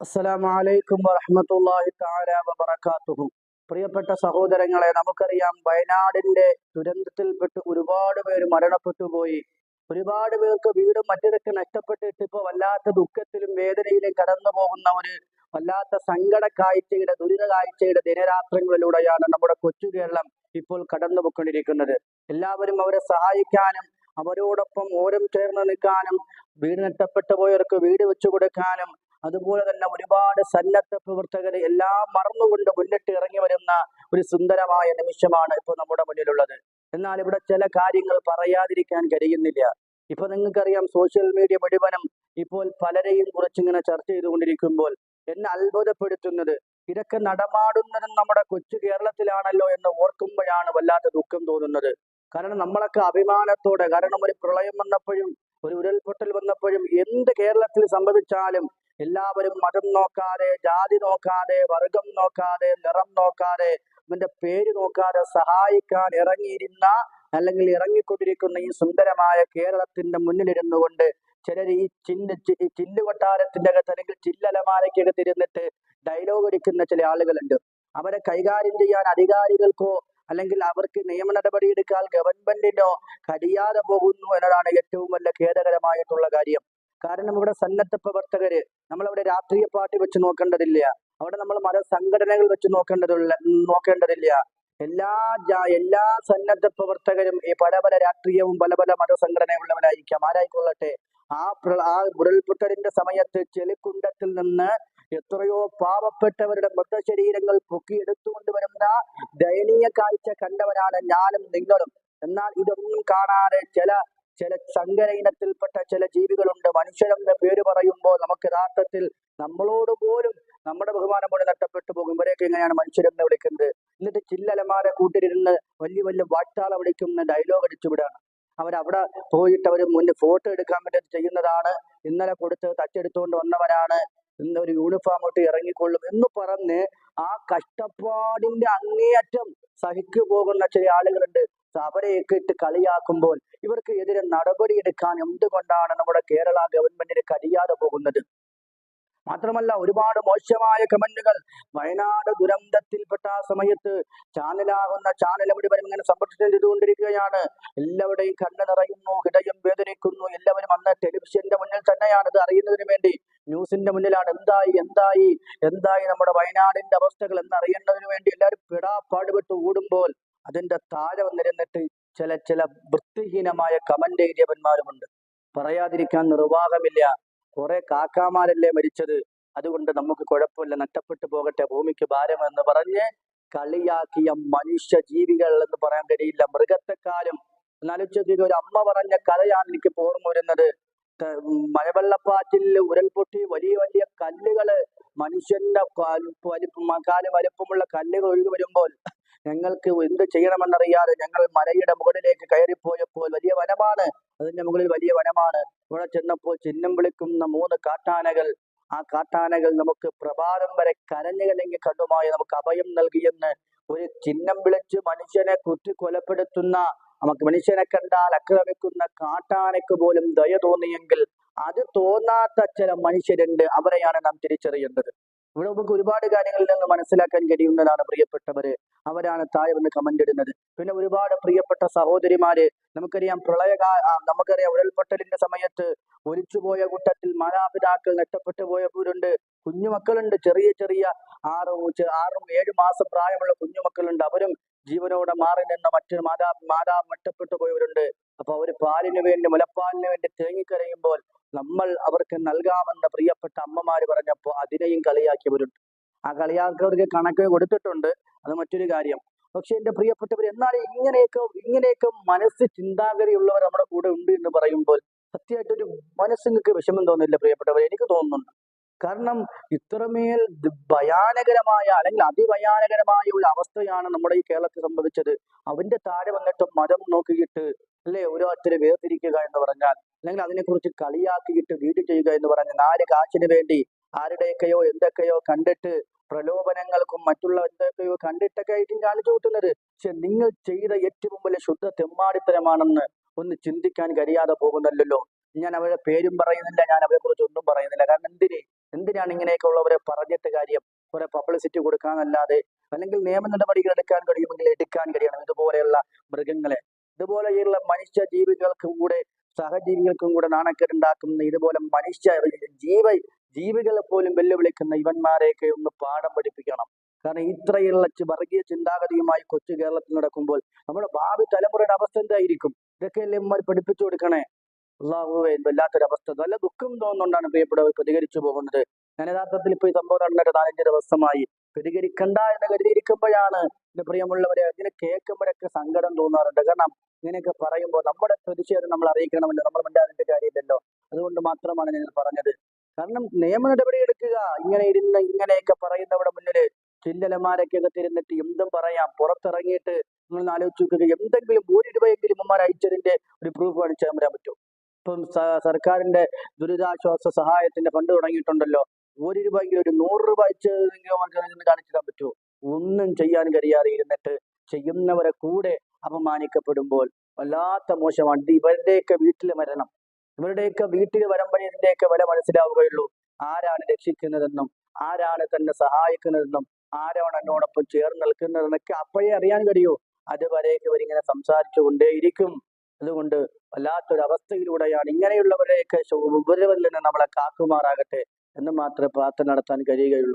അസ്സലാമു അലൈക്കും വറഹ്മത്തുള്ളാഹി തആല വബറകാതുഹു പ്രിയപ്പെട്ട സഹോദരങ്ങളെ നമുക്കറിയാം വയനാടിന്റെ ദുരന്തത്തിൽപ്പെട്ട് ഒരുപാട് പേര് മരണപ്പെട്ടു പോയി ഒരുപാട് പേർക്ക് വീടും മറ്റൊക്കെ നഷ്ടപ്പെട്ടിട്ട് ഇപ്പൊ വല്ലാത്ത ദുഃഖത്തിലും വേദനയിലും കടന്നു പോകുന്ന ഒരു വല്ലാത്ത സങ്കട കാഴ്ചയുടെ ദുരിത കാഴ്ചയുടെ ദിനരാത്രങ്ങളിലൂടെയാണ് നമ്മുടെ കൊച്ചു കേരളം ഇപ്പോൾ കടന്നു പോയിക്കൊണ്ടിരിക്കുന്നത് എല്ലാവരും അവരെ സഹായിക്കാനും അവരോടൊപ്പം ഓരം ചേർന്ന് നിൽക്കാനും വീട് നഷ്ടപ്പെട്ടു പോയവർക്ക് വീട് വെച്ചു കൊടുക്കാനും അതുപോലെ തന്നെ ഒരുപാട് സന്നദ്ധ പ്രവർത്തകരെ എല്ലാം മറന്നുകൊണ്ട് മുന്നിട്ട് ഇറങ്ങി വരുന്ന ഒരു സുന്ദരമായ നിമിഷമാണ് ഇപ്പോൾ നമ്മുടെ മുന്നിലുള്ളത്. എന്നാൽ ഇവിടെ ചില കാര്യങ്ങൾ പറയാതിരിക്കാൻ കഴിയുന്നില്ല. ഇപ്പൊ നിങ്ങൾക്കറിയാം സോഷ്യൽ മീഡിയ മുഴുവനും ഇപ്പോൾ പലരെയും കുറിച്ച് ഇങ്ങനെ ചർച്ച ചെയ്തുകൊണ്ടിരിക്കുമ്പോൾ എന്നെ അത്ഭുതപ്പെടുത്തുന്നത് ഇതൊക്കെ നടമാടുന്നതും നമ്മുടെ കൊച്ചു കേരളത്തിലാണല്ലോ എന്ന് ഓർക്കുമ്പോഴാണ് വല്ലാത്ത ദുഃഖം തോന്നുന്നത്. കാരണം നമ്മളൊക്കെ അഭിമാനത്തോടെ കാരണം ഒരു പ്രളയം വന്നപ്പോഴും ഒരു ഉരുൾപൊട്ടൽ വന്നപ്പോഴും എന്ത് കേരളത്തിൽ സംഭവിച്ചാലും എല്ലാവരും മതം നോക്കാതെ ജാതി നോക്കാതെ വർഗം നോക്കാതെ നിറം നോക്കാതെ അവന്റെ പേര് നോക്കാതെ സഹായിക്കാൻ ഇറങ്ങിയിരുന്ന അല്ലെങ്കിൽ ഇറങ്ങിക്കൊണ്ടിരിക്കുന്ന ഈ സുന്ദരമായ കേരളത്തിന്റെ മുന്നിലിരുന്നു കൊണ്ട് ചിലർ ഈ ചിന്ന ചില്ല് കൊട്ടാരത്തിന്റെ അകത്ത് അല്ലെങ്കിൽ ചില്ലലമാലയ്ക്കകത്ത് ഇരുന്നിട്ട് ഡയലോഗ് അടിക്കുന്ന ചില ആളുകളുണ്ട്. അവരെ കൈകാര്യം ചെയ്യാൻ അധികാരികൾക്കോ അല്ലെങ്കിൽ അവർക്ക് നിയമ നടപടിയെടുക്കാൻ ഗവൺമെന്റിനോ കഴിയാതെ പോകുന്നു എന്നതാണ് ഏറ്റവും വലിയ ഖേദകരമായിട്ടുള്ള കാര്യം. കാരണം ഇവിടെ സന്നദ്ധ പ്രവർത്തകര് നമ്മളവിടെ രാഷ്ട്രീയ പാർട്ടി വെച്ച് നോക്കേണ്ടതില്ല. അവിടെ നമ്മൾ മത സംഘടനകൾ വെച്ച് നോക്കേണ്ടതുള്ള നോക്കേണ്ടതില്ല. എല്ലാ എല്ലാ സന്നദ്ധ പ്രവർത്തകരും ഈ പല പല രാഷ്ട്രീയവും പല പല മതസംഘടനയുള്ളവരായിരിക്കാം ആരായിക്കൊള്ളട്ടെ? ആ ആ ഉരുൾപൊട്ടലിന്റെ സമയത്ത് ചെളിക്കുണ്ടത്തിൽ നിന്ന് എത്രയോ പാവപ്പെട്ടവരുടെ മൃതശരീരങ്ങൾ പൊക്കിയെടുത്തുകൊണ്ട് വരുന്ന ദയനീയ കാഴ്ച കണ്ടവരാണ് ഞാനും നിങ്ങളും. എന്നാൽ ഇതൊന്നും കാണാതെ ചില ചില സങ്കര ഇനത്തിൽപ്പെട്ട ചില ജീവികളുണ്ട്. മനുഷ്യരെന്ന പേര് പറയുമ്പോൾ നമുക്ക് യഥാർത്ഥത്തിൽ നമ്മളോട് പോലും നമ്മുടെ ബഹുമാനം പോലെ നഷ്ടപ്പെട്ടു പോകും. ഇവരെയൊക്കെ എങ്ങനെയാണ് മനുഷ്യരെന്ന് വിളിക്കുന്നത്? എന്നിട്ട് ചില്ലലമാരെ കൂട്ടിരുന്ന് വലിയ വലിയ വാട്ടാള വിളിക്കുന്ന ഡയലോഗ് അടിച്ചുവിടാണ് അവരവിടെ പോയിട്ട് അവർ മുന്നിൽ ഫോട്ടോ എടുക്കാൻ വേണ്ടി ചെയ്യുന്നതാണ്. ഇന്നലെ കൊടുത്ത് തച്ചെടുത്തുകൊണ്ട് വന്നവരാണ്. ഇന്നൊരു യൂണിഫോം ഇട്ട് ഇറങ്ങിക്കൊള്ളും എന്ന് പറഞ്ഞ് ആ കഷ്ടപ്പാടിന്റെ അങ്ങേയറ്റം സഹിക്കു പോകുന്ന ചില ആളുകളുണ്ട്. അവരെയൊക്കെ ഇട്ട് കളിയാക്കുമ്പോൾ ഇവർക്ക് എതിരെ നടപടിയെടുക്കാൻ എന്തുകൊണ്ടാണ് നമ്മുടെ കേരള ഗവൺമെന്റിന് കഴിയാതെ പോകുന്നത്? മാത്രമല്ല ഒരുപാട് മോശമായ കമന്റുകൾ. വയനാട് ദുരന്തത്തിൽപ്പെട്ട ആ സമയത്ത് ചാനലാകുന്ന ചാനൽ മുഴുവൻ ഇങ്ങനെ സംരക്ഷണം ചെയ്തുകൊണ്ടിരിക്കുകയാണ്? എല്ലാവരുടെയും കണ്ണ് നിറയുന്നു ഹൃദയം വേദനിക്കുന്നു. എല്ലാവരും അന്ന് ടെലിവിഷന്റെ മുന്നിൽ തന്നെയാണ് ഇത് അറിയുന്നതിന് വേണ്ടി. ന്യൂസിന്റെ മുന്നിലാണ് എന്തായി എന്തായി എന്തായി നമ്മുടെ വയനാടിന്റെ അവസ്ഥകൾ എന്നറിയേണ്ടതിന് വേണ്ടി എല്ലാവരും പിടാ പാടുപെട്ട് ഓടുമ്പോൾ അതിന്റെ താഴെ വന്നിരുന്നിട്ട് ചില ചില വൃത്തിഹീനമായ കമന്റ് എഴുതിയവന്മാരുമുണ്ട്. പറയാതിരിക്കാൻ നിർവാഹമില്ല. കുറെ കാക്കാമാരല്ലേ മരിച്ചത്? അതുകൊണ്ട് നമുക്ക് കുഴപ്പമില്ല. നഷ്ടപ്പെട്ടു പോകട്ടെ. ഭൂമിക്ക് എന്ന് പറഞ്ഞ് കളിയാക്കിയ മനുഷ്യ ജീവികൾ എന്ന് പറയാൻ കഴിയില്ല. മൃഗത്തെക്കാരും എന്നാലും ഒരു അമ്മ പറഞ്ഞ കഥയാണ് എനിക്ക് ഓർമ്മ വരുന്നത്. മഴവെള്ളപ്പാറ്റിൽ ഉരൽപൊട്ടി വലിയ വലിയ കല്ലുകൾ മനുഷ്യന്റെ കാൽ വലിപ്പം കാൽ വലിപ്പമുള്ള കല്ലുകൾ ഒഴുകി വരുമ്പോൾ ഞങ്ങൾക്ക് എന്ത് ചെയ്യണമെന്നറിയാതെ ഞങ്ങൾ മലയുടെ മുകളിലേക്ക് കയറിപ്പോയപ്പോൾ വലിയ വനമാണ്. അതിന്റെ മുകളിൽ വലിയ വനമാണ്. ഇവിടെ ചെന്നപ്പോൾ ചിഹ്നം വിളിക്കുന്ന മൂന്ന് കാട്ടാനകൾ. ആ കാട്ടാനകൾ നമുക്ക് പ്രഭാതം വരെ കരഞ്ഞു കലങ്ങി കണ്ടുമായി നമുക്ക് അഭയം നൽകിയെന്ന് ഒരു ചിഹ്നം വിളിച്ച് മനുഷ്യനെ കുത്തി കൊലപ്പെടുത്തുന്ന നമുക്ക് മനുഷ്യനെ കണ്ടാൽ അക്രമിക്കുന്ന കാട്ടാനയ്ക്ക് പോലും ദയ തോന്നിയെങ്കിൽ അത് തോന്നാത്ത ചില മനുഷ്യരുണ്ട്. അവരെയാണ് നാം തിരിച്ചറിയേണ്ടത്. ഇവിടെ നമുക്ക് ഒരുപാട് കാര്യങ്ങളിൽ നിന്ന് മനസ്സിലാക്കാൻ കഴിയുന്നതാണ് പ്രിയപ്പെട്ടവര്. അവരാണ് താഴെ കമന്റ് ഇടുന്നത്. പിന്നെ ഒരുപാട് പ്രിയപ്പെട്ട സഹോദരിമാര് നമുക്കറിയാം പ്രളയകാ നമുക്കറിയാം ഉരുൾപൊട്ടലിന്റെ സമയത്ത് ഒലിച്ചുപോയ കൂട്ടത്തിൽ മാതാപിതാക്കൾ നഷ്ടപ്പെട്ടു പോയവരുണ്ട് കുഞ്ഞുമക്കളുണ്ട് ചെറിയ ചെറിയ ആറും ആറും ഏഴ് മാസം പ്രായമുള്ള കുഞ്ഞുമക്കളുണ്ട്. അവരും ജീവനോടെ മാറി നിന്ന മറ്റൊരു മാതാ മാതാ നഷ്ടപ്പെട്ടു പോയവരുണ്ട്. അപ്പൊ അവർ പാലിന് വേണ്ടി മുലപ്പാലിന് വേണ്ടി തേങ്ങിക്കരയുമ്പോൾ നമ്മൾ അവർക്ക് നൽകാമെന്ന് പ്രിയപ്പെട്ട അമ്മമാര് പറഞ്ഞപ്പോൾ അതിനെയും കളിയാക്കിയവരുണ്ട്. ആ കളിയാക്കിയവർക്ക് കണക്ക് കൊടുത്തിട്ടുണ്ട്. അത് മറ്റൊരു കാര്യം. പക്ഷെ എന്റെ പ്രിയപ്പെട്ടവർ എന്നാൽ ഇങ്ങനെയൊക്കെ ഇങ്ങനെയൊക്കെ മനസ്സ് ചിന്താഗതിയുള്ളവർ നമ്മുടെ കൂടെ ഉണ്ട് എന്ന് പറയുമ്പോൾ സത്യമായിട്ടൊരു മനസ്സിങ്ങൾക്ക് വിഷമം തോന്നില്ല പ്രിയപ്പെട്ടവർ എനിക്ക് തോന്നുന്നുണ്ട്. കാരണം ഇത്രമേൽ ഭയാനകരമായ അല്ലെങ്കിൽ അതിഭയാനകരമായ ഒരു അവസ്ഥയാണ് നമ്മുടെ ഈ കേരളത്തിൽ സംഭവിച്ചത്. അവന്റെ താഴെ വന്നിട്ട് മതം നോക്കിയിട്ട് അല്ലെ ഓരോരുത്തരെ വേർതിരിക്കുക എന്ന് പറഞ്ഞാൽ അല്ലെങ്കിൽ അതിനെക്കുറിച്ച് കളിയാക്കിയിട്ട് വീട് ചെയ്യുക എന്ന് പറഞ്ഞ് നാല് കാശിന് വേണ്ടി ആരുടെയൊക്കെയോ എന്തൊക്കെയോ കണ്ടിട്ട് പ്രലോഭനങ്ങൾക്കും മറ്റുള്ള എന്തൊക്കെയോ കണ്ടിട്ടൊക്കെ ആയിട്ടും കാണിച്ചു കൂട്ടുന്നത്. പക്ഷെ നിങ്ങൾ ചെയ്ത ഏറ്റവും വലിയ ശുദ്ധ തെമ്മാടിത്തരമാണെന്ന് ഒന്ന് ചിന്തിക്കാൻ കഴിയാതെ പോകുന്നല്ലോ ഞാൻ അവരുടെ പേരും പറയുന്നില്ല ഞാൻ അവരെ കുറിച്ച് ഒന്നും പറയുന്നില്ല. കാരണം എന്തിന്? എന്തിനാണ് ഇങ്ങനെയൊക്കെ ഉള്ളവരെ പറഞ്ഞിട്ട് കാര്യം? കുറെ പബ്ലിസിറ്റി കൊടുക്കാന്നല്ലാതെ അല്ലെങ്കിൽ നിയമ നടപടികൾ എടുക്കാൻ കഴിയുമെങ്കിൽ എടുക്കാൻ കഴിയണം. ഇതുപോലെയുള്ള മൃഗങ്ങളെ. ഇതുപോലെയുള്ള മനുഷ്യ ജീവികൾക്ക് കൂടെ സഹജീവികൾക്കും കൂടെ നാണക്കേടുണ്ടാക്കുന്ന ഇതുപോലെ മനുഷ്യ ജീവ ജീവികളെ പോലും വെല്ലുവിളിക്കുന്ന ഇവന്മാരെയൊക്കെ ഒന്ന് പാഠം പഠിപ്പിക്കണം. കാരണം ഇത്രയുള്ള വർഗീയ ചിന്താഗതിയുമായി കൊച്ചു കേരളത്തിൽ നടക്കുമ്പോൾ നമ്മുടെ ഭാവി തലമുറയുടെ അവസ്ഥ എന്തായിരിക്കും? ഇതൊക്കെയല്ലേ ഇമ്മർ പഠിപ്പിച്ചു കൊടുക്കണേ? അള്ളാഹുവെ വല്ലാത്തൊരവസ്ഥ. നല്ല ദുഃഖം തോന്നുന്നുകൊണ്ടാണ് പ്രിയപ്പെട്ടവർ പ്രതികരിച്ചു പോകുന്നത്. ഞാൻ യഥാർത്ഥത്തിൽ ഇപ്പൊ ഈ സംഭവം നടന്നിട്ട് നാലഞ്ച് ദിവസമായി. പ്രതികരിക്കണ്ട എന്ന് കരുതിയിരിക്കുമ്പോഴാണ് എന്റെ പ്രിയമുള്ളവരെ ഇതിനെ കേൾക്കുമ്പോഴൊക്കെ സങ്കടം തോന്നാറുണ്ട്. കാരണം ഇങ്ങനെയൊക്കെ പറയുമ്പോൾ നമ്മുടെ പ്രതിഷേധം നമ്മൾ അറിയിക്കണമല്ലോ നമ്മൾ മിണ്ടാതിന്റെ കാര്യമില്ലല്ലോ. അതുകൊണ്ട് മാത്രമാണ് ഞാൻ പറഞ്ഞത്. കാരണം നിയമ നടപടി എടുക്കുക. ഇങ്ങനെ ഇരുന്ന് ഇങ്ങനെയൊക്കെ പറയുന്നവിടെ മുന്നിൽ ചില്ലലമാരൊക്കെ അകത്തിരുന്നിട്ട് എന്തും പറയാം. പുറത്തിറങ്ങിയിട്ട് നിങ്ങൾ ആലോചിച്ച് നോക്കുക. എന്തെങ്കിലും ഒരു രൂപയെങ്കിലും ഉമ്മമാർ അയച്ചതിന്റെ ഒരു പ്രൂഫ് കാണിച്ചു തരാൻ പറ്റും. ഇപ്പം സർക്കാരിന്റെ ദുരിതാശ്വാസ സഹായത്തിന്റെ ഫണ്ട് തുടങ്ങിയിട്ടുണ്ടല്ലോ. ഒരു രൂപയെങ്കിലും ഒരു നൂറ് രൂപ അയച്ചതെങ്കിലും അവർക്ക് കാണിച്ചു തരാൻ പറ്റുമോ ഒന്നും ചെയ്യാൻ കഴിയാതെ ഇരുന്നിട്ട് ചെയ്യുന്നവരെ കൂടെ അപമാനിക്കപ്പെടുമ്പോൾ വല്ലാത്ത മോശമാണ്. ഇത് ഇവരുടെയൊക്കെ വീട്ടിൽ വരണം ഇവരുടെയൊക്കെ വീട്ടിൽ വരുമ്പോഴേ ഇതിന്റെയൊക്കെ വില മനസ്സിലാവുകയുള്ളൂ. ആരാണ് രക്ഷിക്കുന്നതെന്നും ആരാണ് തന്നെ സഹായിക്കുന്നതെന്നും ആരാണ് എന്നോടൊപ്പം ചേർന്ന് നിൽക്കുന്നതെന്നൊക്കെ അപ്പോഴേ അറിയാൻ കഴിയൂ. അതുവരെ ഇവരിങ്ങനെ സംസാരിച്ചു കൊണ്ടേയിരിക്കും അതുകൊണ്ട് വല്ലാത്തൊരു അവസ്ഥയിലൂടെയാണ് ഇങ്ങനെയുള്ളവരെയൊക്കെ ഉപദ്രവത്തിൽ നിന്ന് നമ്മളെ കാക്കുമാറാകട്ടെ എന്ന് മാത്രമേ പ്രാർത്ഥന നടത്താൻ കഴിയുകയുള്ളൂ.